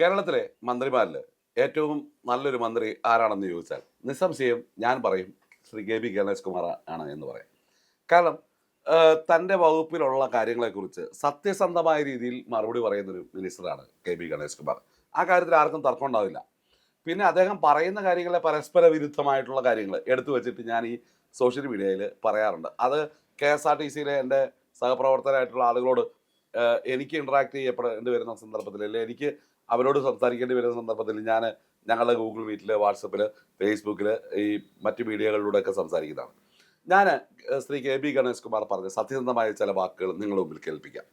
കേരളത്തിലെ മന്ത്രിമാരിൽ ഏറ്റവും നല്ലൊരു മന്ത്രി ആരാണെന്ന് ചോദിച്ചാൽ നിസ്സംശയം ഞാൻ പറയും ശ്രീ കെ ബി ഗണേഷ് കുമാർ ആണ് എന്ന് പറയാം. കാരണം തന്റെ വകുപ്പിലുള്ള കാര്യങ്ങളെക്കുറിച്ച് സത്യസന്ധമായ രീതിയിൽ മറുപടി പറയുന്നൊരു മിനിസ്റ്ററാണ് കെ ബി ഗണേഷ് കുമാർ. ആ കാര്യത്തിൽ ആർക്കും തർക്കം ഉണ്ടാവില്ല. പിന്നെ അദ്ദേഹം പറയുന്ന കാര്യങ്ങളെ പരസ്പര വിരുദ്ധമായിട്ടുള്ള കാര്യങ്ങൾ എടുത്തു വെച്ചിട്ട് ഞാൻ ഈ സോഷ്യൽ മീഡിയയിൽ പറയാറുണ്ട്. അത് കെ എസ് ആർ ടി സിയിലെ എന്റെ സഹപ്രവർത്തകരായിട്ടുള്ള ആളുകളോട് എനിക്ക് ഇൻട്രാക്ട് ചെയ്യപ്പെടേണ്ടി വരുന്ന സന്ദർഭത്തിൽ അല്ലെങ്കിൽ എനിക്ക് അവരോട് സംസാരിക്കേണ്ടി വരുന്ന സന്ദർഭത്തിൽ ഞാൻ ഞങ്ങളുടെ ഗൂഗിൾ മീറ്റിൽ വാട്സപ്പിൽ ഫേസ്ബുക്കിൽ ഈ മറ്റു മീഡിയകളിലൂടെയൊക്കെ സംസാരിക്കുന്നതാണ്. ഞാൻ ശ്രീ കെ ബി ഗണേഷ് കുമാർ പറഞ്ഞ സത്യസന്ധമായ ചില വാക്കുകൾ നിങ്ങളുടെ മുമ്പിൽ കേൾപ്പിക്കാം.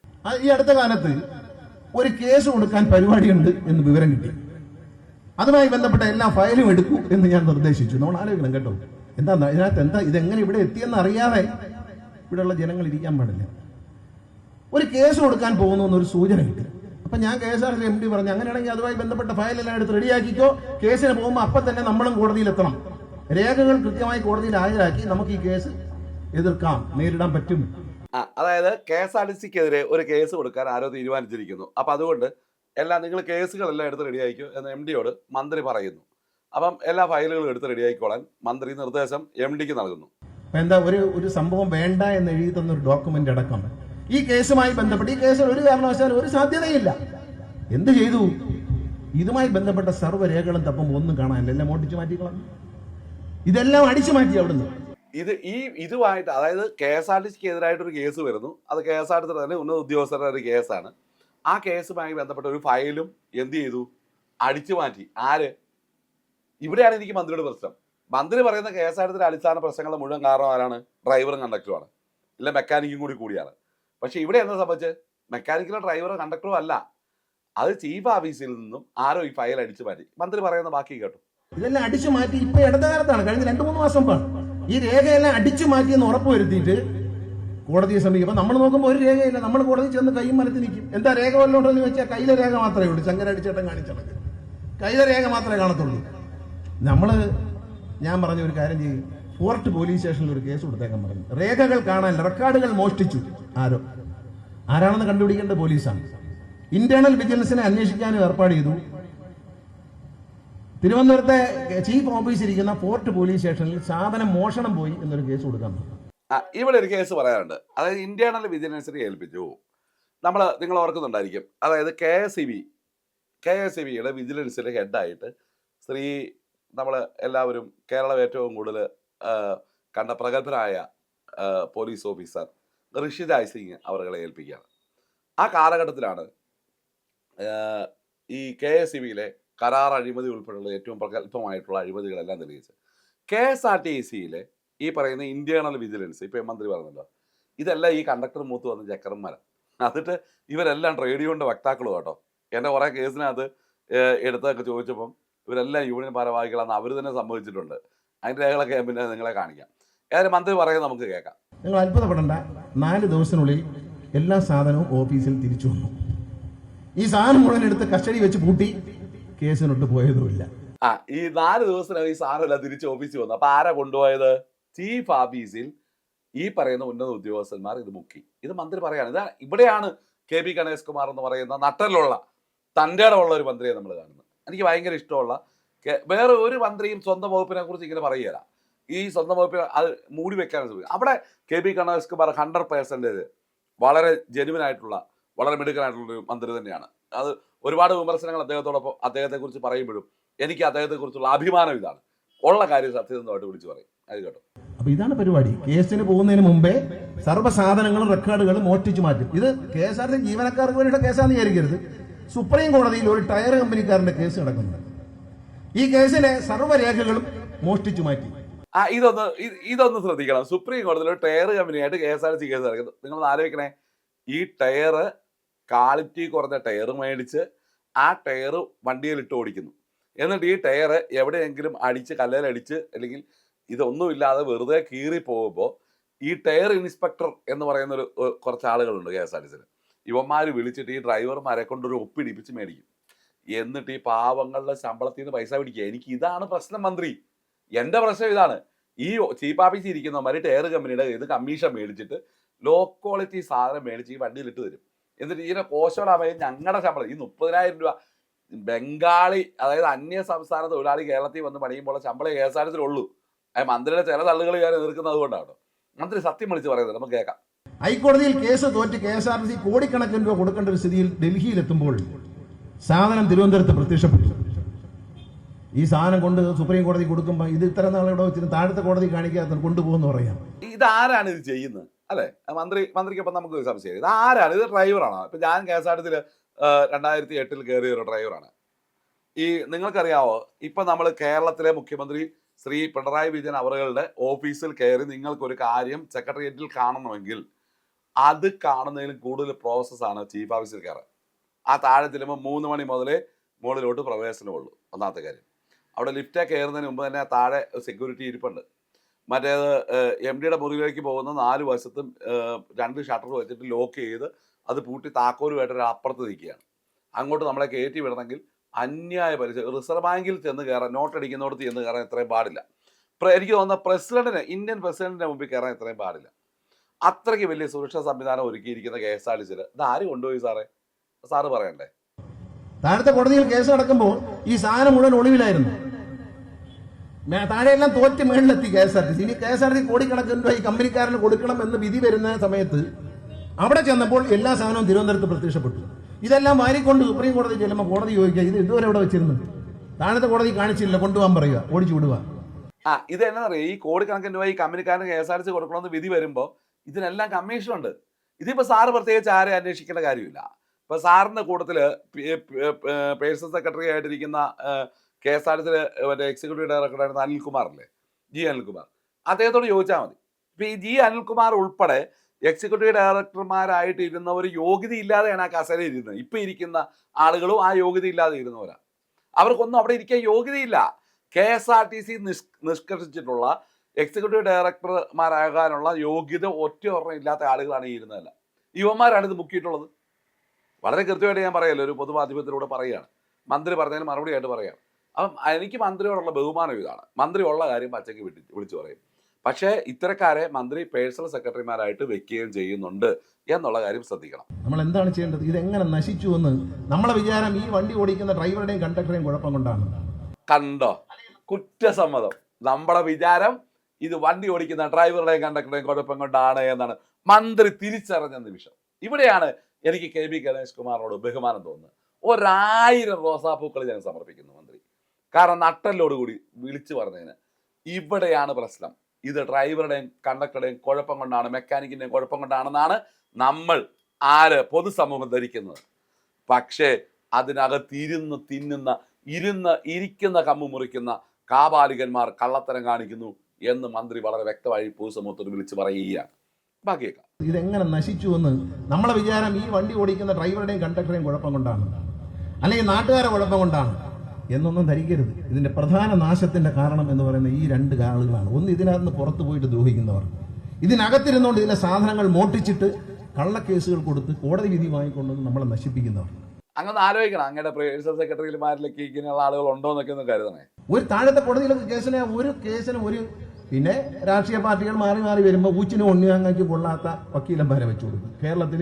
ഈ അടുത്ത കാലത്ത് ഒരു കേസ് കൊടുക്കാൻ പരിപാടിയുണ്ട് എന്ന് വിവരം കിട്ടി. അതുമായി ബന്ധപ്പെട്ട എല്ലാ ഫയലും എടുക്കൂ എന്ന് ഞാൻ നിർദ്ദേശിച്ചു. നമ്മൾ ആലോചിക്കണം കേട്ടോ. എന്താ ഇതിനകത്ത് എന്താ ഇതെങ്ങനെ ഇവിടെ എത്തിയെന്ന് അറിയാതെ ഇവിടെയുള്ള ജനങ്ങൾ ഇരിക്കാൻ പാടില്ല. ഒരു കേസ് കൊടുക്കാൻ പോകുന്നു എന്നൊരു സൂചന കിട്ടി. അപ്പൊ ഞാൻ K S R T M D പറഞ്ഞു അങ്ങനെയാണെങ്കിൽ അതുമായി ബന്ധപ്പെട്ട ഫയലെല്ലാം എടുത്ത് റെഡിയാക്കിക്കോ. കേസിന് പോകുമ്പോൾ അപ്പം തന്നെ നമ്മളും കോടതിയിൽ എത്തണം രേഖകൾ കൃത്യമായി കോടതിയിൽ ഹാജരാക്കി നമുക്ക് ഈ കേസ് എതിർക്കാം നേരിടാൻ പറ്റും. അതായത് കെ എസ് ആർ ടി സിക്കെതിരെ ഒരു കേസ് കൊടുക്കാൻ ആരോ തീരുമാനിച്ചിരിക്കുന്നു. അപ്പം അതുകൊണ്ട് എല്ലാം നിങ്ങൾ കേസുകളെല്ലാം എടുത്ത് റെഡിയായിക്കോ എന്ന് എം ഡിയോട് മന്ത്രി പറയുന്നു. അപ്പം എല്ലാ ഫയലുകളും എടുത്ത് റെഡിയാക്കിക്കോളാൻ മന്ത്രി നിർദ്ദേശം എം ഡിക്ക് നൽകുന്നു. എന്താ ഒരു ഒരു സംഭവം വേണ്ട എന്ന് എഴുതി തന്ന ഒരു ഡോക്യുമെന്റ് അടക്കം. ഈ കേസുമായി ബന്ധപ്പെട്ട് ഈ കേസിൽ ഒരു കാരണവശാലും ഒരു സാധ്യതയില്ല. എന്ത് ചെയ്തു? ഇതുമായി ബന്ധപ്പെട്ട സർവരേഖകളും തപ്പം ഒന്നും കാണാനില്ല. എല്ലാം ഓടിച്ചു മാറ്റിക്കളഞ്ഞു. ഇതെല്ലാം അടിച്ചു മാറ്റി അവിടുന്ന്. ഇത് ഈ ഇതുമായിട്ട് അതായത് കെ എസ് ആർ ടി സിക്ക് എതിരായിട്ടൊരു കേസ് വരുന്നു. അത് K S R T C തന്നെ ഉന്നത ഉദ്യോഗസ്ഥരുടെ ഒരു കേസാണ്. ആ കേസുമായി ബന്ധപ്പെട്ട ഒരു ഫയലും എന്ത് ചെയ്തു? അടിച്ചു മാറ്റി. ആര്? ഇവിടെയാണ് എനിക്ക് മന്ത്രിയുടെ പ്രശ്നം. മന്ത്രി പറയുന്ന കെ എസ് ആർ ടി അടിസ്ഥാന പ്രശ്നങ്ങളുടെ മുഴുവൻ കാരണം ആരാണ്? ഡ്രൈവറും കണ്ടക്ടറുമാണ് ഇല്ല മെക്കാനിക്കും കൂടി കൂടിയാണ്. പക്ഷെ ഇവിടെ എന്താ സംഭവിച്ചത്? മെക്കാനിക്കൽ ഡ്രൈവറോ കണ്ടക്ടറോ അല്ല. അത് ചീഫ് ഓഫീസിൽ നിന്നും ആരോ ഈ ഫയൽ അടിച്ചു മാറ്റി. മന്ത്രി പറയുന്ന ബാക്കി കേട്ടു. ഇതെല്ലാം അടിച്ചു മാറ്റി ഇപ്പൊ ഇടത്ത കാലത്താണ് കഴിഞ്ഞ രണ്ടു മൂന്ന് മാസം ഈ രേഖയെല്ലാം അടിച്ചു മാറ്റിയെന്ന് ഉറപ്പ് വരുത്തിയിട്ട് കോടതിയെ സമീപം നമ്മൾ നോക്കുമ്പോൾ ഒരു രേഖയില്ല. നമ്മൾ കോടതി ചെന്ന് കൈയും മരത്തി നിൽക്കും എന്താ രേഖ വല്ലതും ഉണ്ടോ എന്ന് വെച്ചാൽ കയ്യിലെ രേഖ മാത്രമേ ഉള്ളൂ. ചങ്ങര ചങ്ങരടിച്ചേട്ടൻ കാണിച്ചത് കയ്യിലെ രേഖ മാത്രമേ കാണത്തുള്ളൂ. നമ്മൾ ഞാൻ പറഞ്ഞ ഒരു കാര്യം ചെയ്യും. ഫോർട്ട് പോലീസ് സ്റ്റേഷനിൽ ഒരു കേസ് കൊടുത്തേക്കാൻ പറഞ്ഞു. രേഖകൾ കാണാൻ റെക്കോർഡുകൾ മോഷ്ടിച്ചു. ആരോ? ആരാണെന്ന് കണ്ടുപിടിക്കേണ്ടത് പോലീസാണ്. ഇന്റേണൽ വിജിലൻസിനെ അന്വേഷിക്കാനും ഏർപ്പാട് ചെയ്തു. തിരുവനന്തപുരത്തെ ചീഫ് ഓഫീസിൽ ഇരിക്കുന്ന ഫോർട്ട് പോലീസ് സ്റ്റേഷനിൽ സാധനം മോഷണം പോയി എന്നൊരു കേസ് കൊടുക്കാൻ ഇവിടെ ഒരു കേസ് പറയാനുണ്ട്. അതായത് ഇന്റേണൽ വിജിലൻസിനെ ഏൽപ്പിച്ചു. നമ്മൾ നിങ്ങൾ ഓർക്കുന്നുണ്ടായിരിക്കും. അതായത് K S E B K S E ബിയുടെ വിജിലൻസിലെ ഹെഡായിട്ട് ശ്രീ നമ്മൾ എല്ലാവരും കേരളം ഏറ്റവും കൂടുതൽ കണ്ട പ്രഗത്ഭനായ പോലീസ് ഓഫീസർ ഋഷിരാജ് സിംഗ് അവരുകളെ ഏൽപ്പിക്കുകയാണ്. ആ കാലഘട്ടത്തിലാണ് ഈ കെ എസ് ഇ ബിയിലെ കരാർ അഴിമതി ഉൾപ്പെടെയുള്ള ഏറ്റവും പ്രഗത്ഭമായിട്ടുള്ള അഴിമതികളെല്ലാം തെളിയിച്ചത്. കെ എസ് ആർ ടി സിയിലെ ഈ പറയുന്ന ഇന്റേണൽ വിജിലൻസ് ഇപ്പം മന്ത്രി പറഞ്ഞല്ലോ ഇതെല്ലാം ഈ കണ്ടക്ടർ മൂത്ത് വന്ന ചക്കരന്മാരാണ് എന്നിട്ട് ഇവരെല്ലാം റേഡിയോന്റെ വക്താക്കളും കേട്ടോ. എന്റെ കുറേ കേസിനകത്ത് എടുത്തൊക്കെ ചോദിച്ചപ്പം ഇവരെല്ലാം യൂണിയൻ ഭാരവാഹികളാണെന്ന് അവർ തന്നെ സംഭവിച്ചിട്ടുണ്ട് അതിന്റെ രേഖകളൊക്കെ പിന്നെ നിങ്ങളെ കാണിക്കാം. ഏതായാലും മന്ത്രി പറയുന്നത് നമുക്ക് കേൾക്കാം. നിങ്ങൾ അത്ഭുതപ്പെടേണ്ട. നാല് ദിവസത്തിനുള്ളിൽ എല്ലാ സാധനവും ഓഫീസിൽ തിരിച്ചു വന്നു. ഈ സാധനം മുഴുവൻ എടുത്ത് കസ്റ്റഡി വെച്ച് പൂട്ടി. കേസിനൊട്ട് പോയതുമില്ല. ആ ഈ നാല് ദിവസത്തിനകം ഈ സാധനമെല്ലാം തിരിച്ച് ഓഫീസിൽ വന്നു അപ്പൊ ആരാ കൊണ്ടുപോയത്? ചീഫ് ഓഫീസിൽ ഈ പറയുന്ന ഉന്നത ഉദ്യോഗസ്ഥന്മാർ ഇത് മുക്കി ഇത് മന്ത്രി പറയാണ് ഇതാ ഇവിടെയാണ് കെ പി ഗണേഷ് കുമാർ എന്ന് പറയുന്ന നട്ടലുള്ള തന്റെ ഇടമുള്ള ഒരു മന്ത്രിയെ നമ്മൾ കാണുന്നത്. എനിക്ക് ഭയങ്കര ഇഷ്ടമുള്ള വേറെ ഒരു മന്ത്രിയും സ്വന്തം വകുപ്പിനെ കുറിച്ച് ഇങ്ങനെ പറയുകയില്ല. ഈ സ്വന്തം വകുപ്പ് അത് മൂടി വെക്കാൻ ശ്രമിക്കും. അവിടെ K P Ganesh Kumar hundred percentage വളരെ ജെനുവിൻ ആയിട്ടുള്ള വളരെ മിടുക്കനായിട്ടുള്ള ഒരു മന്ത്രി തന്നെയാണ്. അത് ഒരുപാട് വിമർശനങ്ങൾ അദ്ദേഹത്തോടൊപ്പം അദ്ദേഹത്തെക്കുറിച്ച് പറയുമ്പോഴും എനിക്ക് അദ്ദേഹത്തെക്കുറിച്ചുള്ള അഭിമാനം ഇതാണ്. ഉള്ള കാര്യം സത്യസന്ധമായിട്ട് വിളിച്ചു പറയും. അത് കേട്ടോ. അപ്പൊ ഇതാണ് പരിപാടി. കേസിന് പോകുന്നതിന് മുമ്പേ സർവ സാധനങ്ങളും റെക്കോർഡുകളും മോഷ്ടിച്ചു മാറ്റും. ഇത് കെ എസ് ആർ ടി ജീവനക്കാർക്ക് വേണ്ടിയിട്ട് കേസാന്ന് വിചാരിക്കരുത്. സുപ്രീം കോടതിയിൽ ഒരു ടയർ കമ്പനിക്കാരന്റെ കേസ് നടക്കുന്നുണ്ട്. ഈ കേസിലെ സർവരേഖകളും മോഷ്ടിച്ചു മാറ്റി. ആ ഇതൊന്ന് ഇതൊന്ന് ശ്രദ്ധിക്കണം. സുപ്രീം കോടതിയിൽ ഒരു tyre കമ്പനിയായിട്ട് K S R C case നടക്കുന്നത് നിങ്ങൾ ആലോചിക്കണേ. ഈ ടയർ ക്വാളിറ്റി കുറഞ്ഞ ടയർ മേടിച്ച് ആ ടയർ വണ്ടിയിൽ ഇട്ട് ഓടിക്കുന്നു. എന്നിട്ട് ഈ ടയർ എവിടെയെങ്കിലും അടിച്ച് കല്ലേലടിച്ച് അല്ലെങ്കിൽ ഇതൊന്നുമില്ലാതെ വെറുതെ കീറി പോകുമ്പോൾ ഈ ടയർ ഇൻസ്പെക്ടർ എന്ന് പറയുന്ന ഒരു കുറച്ച് ആളുകളുണ്ട് കെ എസ് ആർ ടി സിയിൽ ഇവന്മാർ വിളിച്ചിട്ട് ഈ ഡ്രൈവർമാരെ കൊണ്ടൊരു ഒപ്പിടിപ്പിച്ച് മേടിക്കും. എന്നിട്ട് ഈ പാവങ്ങളുടെ ശമ്പളത്തിൽ നിന്ന് പൈസ പിടിക്കുക. എനിക്ക് ഇതാണ് പ്രശ്നം മന്ത്രി. എന്റെ പ്രശ്നം ഇതാണ്. ഈ ഓഫീസിൽ ഇരിക്കുന്നവന്മാർ ടയർ കമ്പനിയുടെ ഇത് കമ്മീഷൻ മേടിച്ചിട്ട് ലോ ക്വാളിറ്റി സാധനം മേടിച്ച് ഈ വണ്ടിയിൽ ഇട്ട് തരും. എന്നിട്ട് ഇതിനെ കോശോടാമേ ഞങ്ങളുടെ ശമ്പളം ഈ മുപ്പതിനായിരം രൂപ. ബംഗാളി അതായത് അന്യ സംസ്ഥാന തൊഴിലാളി കേരളത്തിൽ വന്ന് പണിയുമ്പോൾ ശമ്പളം കെ എസ് ആർ ഉള്ളൂ അത് മന്ത്രിയുടെ ചില തള്ളുകൾ ഞാൻ എതിർക്കുന്നത് കൊണ്ടാണ് മന്ത്രി സത്യം വിളിച്ച് പറയുന്നത് നമുക്ക് കേൾക്കാം. ഹൈക്കോടതിയിൽ കേസ് തോറ്റ് K S R T C കോടിക്കണക്കിന് രൂപ കൊടുക്കേണ്ട ഒരു സ്ഥിതിയിൽ ഡൽഹിയിലെത്തുമ്പോൾ സാധനം തിരുവനന്തപുരത്ത് പ്രത്യക്ഷപ്പെട്ടു. ഈ സാധനം കൊണ്ട് സുപ്രീം കോടതി കൊടുക്കുമ്പോൾ ഇത് ഇത്ര നാളെ ഇവിടെ വെച്ചിട്ട് താഴത്തെ കോടതി കാണിക്കാത്ത കൊണ്ടുപോകുമെന്ന് പറയാം. ഇതാരാണ് ഇത് ചെയ്യുന്നത്? അല്ലെ? മന്ത്രി മന്ത്രിക്കൊപ്പം നമുക്ക് സംശയം. ഇത് ആരാണ്? ഇത് ഡ്രൈവറാണോ? ഇപ്പൊ ഞാൻ കെ എസ് ആർ ടി രണ്ടായിരത്തി എട്ടിൽ കയറിയ ഒരു ഡ്രൈവറാണ്. ഈ നിങ്ങൾക്കറിയാവോ ഇപ്പൊ നമ്മൾ കേരളത്തിലെ മുഖ്യമന്ത്രി ശ്രീ പിണറായി വിജയൻ അവറുകളുടെ ഓഫീസിൽ കയറി നിങ്ങൾക്കൊരു കാര്യം സെക്രട്ടേറിയറ്റിൽ കാണണമെങ്കിൽ അത് കാണുന്നതിലും കൂടുതൽ പ്രോസസ്സാണ് ചീഫ് ഓഫീസിൽ കയറാൻ ആ താഴെ ചെല്ലുമ്പോൾ മൂന്ന് മണി മുതലേ മുകളിലോട്ട് പ്രവേശനമുള്ളൂ. ഒന്നാമത്തെ കാര്യം. അവിടെ ലിഫ്റ്റ് കയറുന്നതിന് മുമ്പ് തന്നെ താഴെ സെക്യൂരിറ്റി ഇരിപ്പുണ്ട്. മറ്റേത് എം ഡിയുടെ മുറിയിലേക്ക് പോകുന്ന നാല് വശത്തും രണ്ട് ഷട്ടർ വെച്ചിട്ട് ലോക്ക് ചെയ്ത് അത് പൂട്ടി താക്കോലുമായിട്ട് ഒരു അപ്പുറത്ത് നിൽക്കുകയാണ്. അങ്ങോട്ട് നമ്മളെ കയറ്റി വിടണമെങ്കിൽ അന്യായ പലിശ റിസർവ് ബാങ്കിൽ ചെന്ന് കയറാൻ നോട്ട് അടിക്കുന്നിടത്ത് ചെന്ന് കയറാൻ ഇത്രയും പാടില്ല. എനിക്ക് തോന്നുന്ന പ്രസിഡന്റിന് ഇന്ത്യൻ പ്രസിഡന്റിന്റെ മുമ്പിൽ കയറാൻ ഇത്രയും പാടില്ല. അത്രയ്ക്ക് വലിയ സുരക്ഷാ സംവിധാനം ഒരുക്കിയിരിക്കുന്ന കെ എസ് ആർ ടി സിയിൽ ഇത് ആര് കൊണ്ടുപോയി സാറേ? സാറ് പറയണ്ടേ? താഴത്തെ കോടതിയിൽ കേസ് നടക്കുമ്പോൾ ഈ സാധനം മുഴുവൻ ഒളിവിലായിരുന്നു. താഴെയെല്ലാം തോറ്റ് മേളിലെത്തി K S R T C. ഇനി കെ എസ് ആർ ടി കോടിക്കണക്കിന് രൂപ ഈ കമ്പനിക്കാരന് കൊടുക്കണം എന്ന് വിധി വരുന്ന സമയത്ത് അവിടെ ചെന്നപ്പോൾ എല്ലാ സാധനവും തിരുവനന്തപുരത്ത് പ്രത്യക്ഷപ്പെട്ടു. ഇതെല്ലാം വാരിക്കൊണ്ട് സുപ്രീം കോടതി ചെല്ലുമ്പോൾ കോടതി ചോദിക്കുക ഇത് ഇതുവരെ ഇവിടെ വെച്ചിരുന്നു താഴത്തെ കോടതി കാണിച്ചില്ല കൊണ്ടുപോകാൻ പറയുക ഓടിച്ചു വിടുക. ആ ഇത് എന്നാ പറയുക ഈ കോടിക്കണക്കിന് രൂപ ഈ കമ്പനിക്കാരന് K S R T C കൊടുക്കണമെന്ന് വിധി വരുമ്പോൾ ഇതിനെല്ലാം കമ്മീഷൻ ഉണ്ട്. ഇതിപ്പോ സാറ് പ്രത്യേകിച്ച് ആരെ അന്വേഷിക്കേണ്ട കാര്യമില്ല. ഇപ്പൊ സാറിന്റെ കൂട്ടത്തിൽ പേഴ്സണൽ സെക്രട്ടറി ആയിട്ടിരിക്കുന്ന K S R T C മറ്റേ എക്സിക്യൂട്ടീവ് ഡയറക്ടറായിരുന്ന അനിൽകുമാർ അല്ലേ ജി അനിൽകുമാർ. അദ്ദേഹത്തോട് ചോദിച്ചാൽ മതി. ഇപ്പൊ ഈ ജി അനിൽകുമാർ ഉൾപ്പെടെ എക്സിക്യൂട്ടീവ് ഡയറക്ടർമാരായിട്ട് ഇരുന്നവർ യോഗ്യത ഇല്ലാതെയാണ് ആ കസേരയിൽ ഇരുന്നത് ഇപ്പൊ ഇരിക്കുന്ന ആളുകളും ആ യോഗ്യത ഇല്ലാതെ ഇരുന്നവരാ. അവർക്കൊന്നും അവിടെ ഇരിക്കാൻ യോഗ്യതയില്ല. K S R T C നിഷ്കർഷിച്ചിട്ടുള്ള executive ഡയറക്ടർമാരാകാനുള്ള യോഗ്യത ഒറ്റ ഒരെണ്ണം ഇല്ലാത്ത ആളുകളാണ് ഈ ഇരുന്നതല്ല. യുവന്മാരാണ് ഇത് മുക്കിയിട്ടുള്ളത്. വളരെ കൃത്യമായിട്ട് ഞാൻ പറയല്ലോ ഒരു പൊതുമാധ്യമത്തിലൂടെ പറയുകയാണ്. മന്ത്രി പറഞ്ഞതിന് മറുപടി ആയിട്ട് പറയാം. അപ്പം എനിക്ക് മന്ത്രിയോടുള്ള ബഹുമാനം ഇതാണ്. മന്ത്രി ഉള്ള കാര്യം പച്ചയ്ക്ക് വിട്ടി വിളിച്ചു പറയും. പക്ഷേ ഇത്തരക്കാരെ മന്ത്രി പേഴ്സണൽ സെക്രട്ടറിമാരായിട്ട് വെക്കുകയും ചെയ്യുന്നുണ്ട് എന്നുള്ള കാര്യം ശ്രദ്ധിക്കണം. നമ്മൾ എന്താണ് ചെയ്യേണ്ടത്? ഇതെങ്ങനെ നശിച്ചു എന്ന് നമ്മളെ വിചാരം ഈ വണ്ടി ഓടിക്കുന്ന ഡ്രൈവറുടെയും കണ്ടക്ടറേയും കുഴപ്പം കൊണ്ടാണ്. കണ്ടോ? കുറ്റസമ്മതം. നമ്മുടെ വിചാരം ഇത് വണ്ടി ഓടിക്കുന്ന ഡ്രൈവറുടെയും കണ്ടക്ടറുടെയും കുഴപ്പം കൊണ്ടാണ് എന്നാണ്. മന്ത്രി തിരിച്ചറിഞ്ഞ നിമിഷം. ഇവിടെയാണ് എനിക്ക് കെ ബി ഗണേഷ് കുമാറിനോട് ബഹുമാനം തോന്നുന്നത്. ഒരായിരം റോസാപ്പൂക്കൾ ഞാൻ സമർപ്പിക്കുന്നു കാരണം നട്ടലോടുകൂടി വിളിച്ചു പറഞ്ഞതിന്. ഇവിടെയാണ് പ്രശ്നം. ഇത് ഡ്രൈവറുടെയും കണ്ടക്ടറുടെയും കുഴപ്പം കൊണ്ടാണ് മെക്കാനിക്കിന്റെയും കുഴപ്പം കൊണ്ടാണെന്നാണ് നമ്മൾ ആര് പൊതുസമൂഹം ധരിക്കുന്നത്. പക്ഷേ അതിനകത്ത് ഇരുന്ന് തിന്നുന്ന ഇരുന്ന് ഇരിക്കുന്ന കമ്പ് മുറിക്കുന്ന കാപാലികന്മാർ കള്ളത്തരം കാണിക്കുന്നു എന്ന് മന്ത്രി വളരെ വ്യക്തമായി പൊതുസമൂഹത്തോട് വിളിച്ചു പറയുകയാണ്. ബാക്കിയേക്കാം. ഇതെങ്ങനെ നശിച്ചു എന്ന് നമ്മളെ വിചാരം ഈ വണ്ടി ഓടിക്കുന്ന ഡ്രൈവറുടെയും കണ്ടക്ടറേയും കുഴപ്പം കൊണ്ടാണ്. അല്ലെങ്കിൽ നാട്ടുകാരെ കുഴപ്പം കൊണ്ടാണ്. എന്നൊന്നും ധരിക്കരുത്. ഇതിന്റെ പ്രധാന നാശത്തിന്റെ കാരണം എന്ന് പറയുന്ന ഈ രണ്ട് ആളുകളാണ് ഒന്ന് ഇതിനകത്ത് പുറത്തു പോയിട്ട് ദ്രോഹിക്കുന്നവർ. ഇതിനകത്തിരുന്നുകൊണ്ട് ഇതിലെ സാധനങ്ങൾ മോട്ടിച്ചിട്ട് കള്ളക്കേസുകൾ കൊടുത്ത് കോടതി വിധി വാങ്ങിക്കൊണ്ടുവന്ന് നമ്മളെ നശിപ്പിക്കുന്നവർ. അങ്ങനെ ആലോചിക്കണം. അങ്ങയുടെ പ്രിൻസിപ്പൽ സെക്രട്ടറിമാരിലേക്ക് ഇങ്ങനെയുള്ള ആളുകൾ ഉണ്ടോ എന്നൊക്കെ ഒന്ന് കരുതണേ. ഒരു താഴത്തെ കോടതിയിലൊക്കെ കേസിനെ ഒരു കേസിന് ഒരു പിന്നെ രാഷ്ട്രീയ പാർട്ടികൾ മാറി മാറി വരുമ്പോൾ ഊച്ചിന് ഉണ്ണിയാങ്ങയ്ക്ക് കൊള്ളാത്ത വക്കീലന്മാരെ വെച്ചു കൊടുക്കും. കേരളത്തിൽ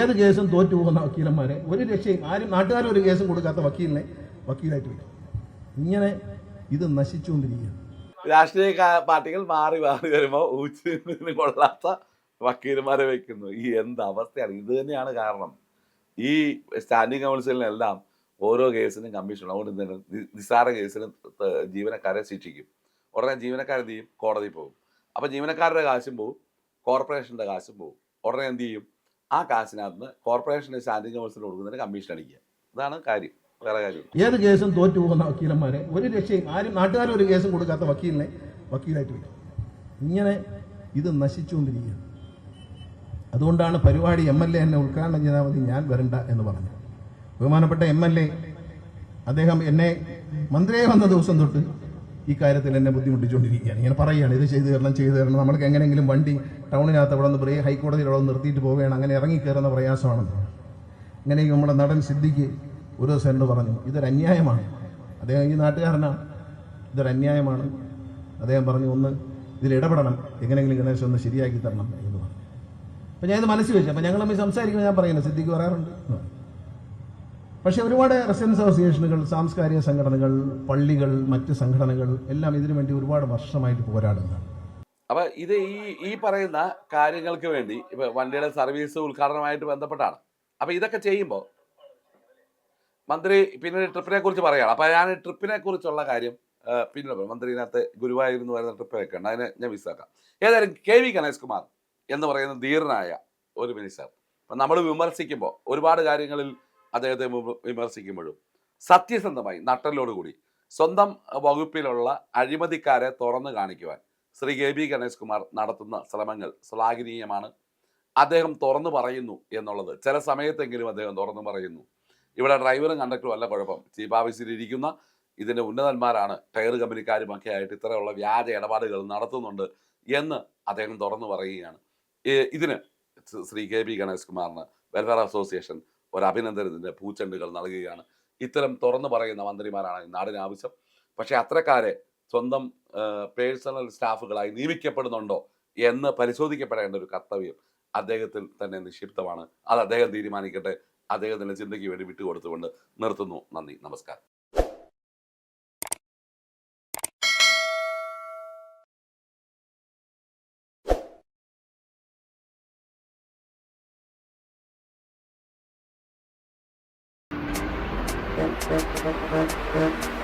ഏത് കേസും തോറ്റു പോകുന്ന വക്കീലന്മാരെ ഒരു രക്ഷയും ആരും നാട്ടുകാരും ഒരു കേസും കൊടുക്കാത്ത വക്കീലിനെ വക്കീലായിട്ട് വയ്ക്കും ഇങ്ങനെ ഇത് നശിച്ചുകൊണ്ടിരിക്കുകയാണ്. രാഷ്ട്രീയ പാർട്ടികൾ മാറി മാറി വരുമ്പോൾ ഊച്ചിന് കൊള്ളാത്ത വക്കീലന്മാരെ വയ്ക്കുന്നു ഈ എന്ത് അവസ്ഥയാണ്? ഇത് തന്നെയാണ് കാരണം. ഈ സ്റ്റാൻഡിംഗ് കൗൺസിലിനെല്ലാം ഓരോ കേസിനും കമ്മീഷൻ അതുകൊണ്ട് നിസ്സാര കേസിന് ത- ജീവനക്കാരെ ശിക്ഷിക്കും. ഉടനെ ജീവനക്കാരെ എന്ത് ചെയ്യും? കോടതി പോകും. അപ്പം ജീവനക്കാരുടെ കാശും പോവും. കോർപ്പറേഷന്റെ കാശും പോവും. ഉടനെ എന്ത് ചെയ്യും? ആ കാശിനകത്ത് നിന്ന് കോർപ്പറേഷന്റെ സ്റ്റാൻഡിംഗ് കൗൺസിലിന് കൊടുക്കുന്നതിന് കമ്മീഷൻ അടിക്കുക. ഇതാണ് കാര്യം. ഏത് കേസും തോറ്റു പോകുന്ന വക്കീലന്മാരെ ഒരു രക്ഷയും ആരും നാട്ടുകാരും ഒരു കേസും കൊടുക്കാത്ത വക്കീലിനെ വക്കീലായിട്ട് വരും ഇങ്ങനെ ഇത് നശിച്ചുകൊണ്ടിരിക്കുകയാണ്. അതുകൊണ്ടാണ് പരിപാടി എം എൽ എ എന്നെ ഉദ്ഘാടനം ചെയ്താൽ മതി ഞാൻ വരണ്ട എന്ന് പറഞ്ഞു ബഹുമാനപ്പെട്ട എം എൽ എ അദ്ദേഹം എന്നെ മന്ത്രിയെ വന്ന ദിവസം തൊട്ട് ഈ കാര്യത്തിൽ എന്നെ ബുദ്ധിമുട്ടിച്ചുകൊണ്ടിരിക്കുകയാണ്. ഇങ്ങനെ പറയുകയാണ് ഇത് ചെയ്തു തരണം ചെയ്തു തരണം. നമ്മൾക്ക് എങ്ങനെയെങ്കിലും വണ്ടി ടൗണിനകത്ത് അവിടെ നിന്ന് ബ്രേ ഹൈക്കോടതിയിൽ അവിടെ നിർത്തിയിട്ട് പോവുകയാണ്. അങ്ങനെ ഇറങ്ങിക്കയറുന്ന പ്രയാസമാണെന്ന്. ഇങ്ങനെ നമ്മുടെ നടൻ സിദ്ദിഖ് ഒരു ദിവസം എന്നോട് പറഞ്ഞു ഇതൊരു അന്യായമാണ്. അദ്ദേഹം ഈ നാട്ടുകാരനാണ്. ഇതൊരു അന്യായമാണ്. അദ്ദേഹം പറഞ്ഞു ഒന്ന് ഇതിൽ ഇടപെടണം. എങ്ങനെയെങ്കിലും ഗണേശൻ ഒന്ന് ശരിയാക്കി തരണം. എന്ന് പറഞ്ഞു. അപ്പം ഞാനിത് മനസ്സിൽ വെച്ചു. അപ്പം ഞങ്ങൾ തമ്മിൽ സംസാരിക്കുമ്പോൾ ഞാൻ പറയുന്നത് സിദ്ധിക്ക് പറയാറുണ്ട്. പക്ഷെ ഒരുപാട് റെസിഡൻസ് അസോസിയേഷനുകൾ സാംസ്കാരിക സംഘടനകൾ പള്ളികൾ മറ്റ് സംഘടനകൾ എല്ലാം ഇതിനു വേണ്ടി ഒരുപാട് വർഷമായിട്ട് പോരാടുന്നതാണ്. അപ്പൊ ഇത് ഈ ഈ പറയുന്ന കാര്യങ്ങൾക്ക് വേണ്ടി ഇപ്പൊ വണ്ടിയുടെ സർവീസ് ഉദ്ഘാടനമായിട്ട് ബന്ധപ്പെട്ടാണ്. അപ്പൊ ഇതൊക്കെ ചെയ്യുമ്പോൾ മന്ത്രി പിന്നീട് ട്രിപ്പിനെ കുറിച്ച് പറയുകയാണ് അപ്പൊ ഞാൻ ട്രിപ്പിനെ കുറിച്ചുള്ള കാര്യം പിന്നെ പറയാം. മന്ത്രി ഇതിനകത്ത് ഗുരുവായൂർ എന്ന് പറയുന്ന ട്രിപ്പിനൊക്കെ ഉണ്ട് അതിനെ ഞാൻ മിസ്സാക്കാം ഏതായാലും കെ വി ഗണേഷ് കുമാർ എന്ന് പറയുന്ന ധീരനായ ഒരു മിനിസ്റ്റർ. അപ്പൊ നമ്മൾ വിമർശിക്കുമ്പോൾ ഒരുപാട് കാര്യങ്ങളിൽ അദ്ദേഹത്തെ വിമ- വിമർശിക്കുമ്പോഴും സത്യസന്ധമായി നട്ടലോടുകൂടി സ്വന്തം വകുപ്പിലുള്ള അഴിമതിക്കാരെ തുറന്നു കാണിക്കുവാൻ ശ്രീ കെ ബി ഗണേഷ് കുമാർ നടത്തുന്ന ശ്രമങ്ങൾ ശ്ലാഘനീയമാണ്. അദ്ദേഹം തുറന്നു പറയുന്നു എന്നുള്ളത് ചില സമയത്തെങ്കിലും അദ്ദേഹം തുറന്നു പറയുന്നു. ഇവിടെ ഡ്രൈവറും കണ്ടക്ടറും അല്ല കുഴപ്പം. ചീഫ് ഓഫീസിൽ ഇരിക്കുന്ന ഇതിന്റെ ഉന്നതന്മാരാണ്. ടയർ കമ്പനിക്കാരുമൊക്കെ ആയിട്ട് ഇത്തരമുള്ള വ്യാജ ഇടപാടുകൾ നടത്തുന്നുണ്ട് എന്ന് അദ്ദേഹം തുറന്നു പറയുകയാണ്. ഇതിന് ശ്രീ- കെ പി ഗണേഷ് കുമാറിന് വെൽഫെയർ അസോസിയേഷൻ ഒരു അഭിനന്ദനത്തിന്റെ പൂച്ചെണ്ടുകൾ നൽകുകയാണ്. ഇത്തരം തുറന്നു പറയുന്ന മന്ത്രിമാരാണ് നാടിന് ആവശ്യം. പക്ഷേ അത്രക്കാരെ സ്വന്തം പേഴ്സണൽ സ്റ്റാഫുകളായി നിയമിക്കപ്പെടുന്നുണ്ടോ എന്ന് പരിശോധിക്കപ്പെടേണ്ട ഒരു കർത്തവ്യം അദ്ദേഹത്തിൽ തന്നെ നിക്ഷിപ്തമാണ്. അത് അദ്ദേഹം തീരുമാനിക്കട്ടെ അദ്ദേഹത്തിന്റെ ചിന്തയ്ക്ക് വേണ്ടി വിട്ടുകൊടുത്തുകൊണ്ട് നിർത്തുന്നു. നന്ദി. നമസ്കാരം. Thank you.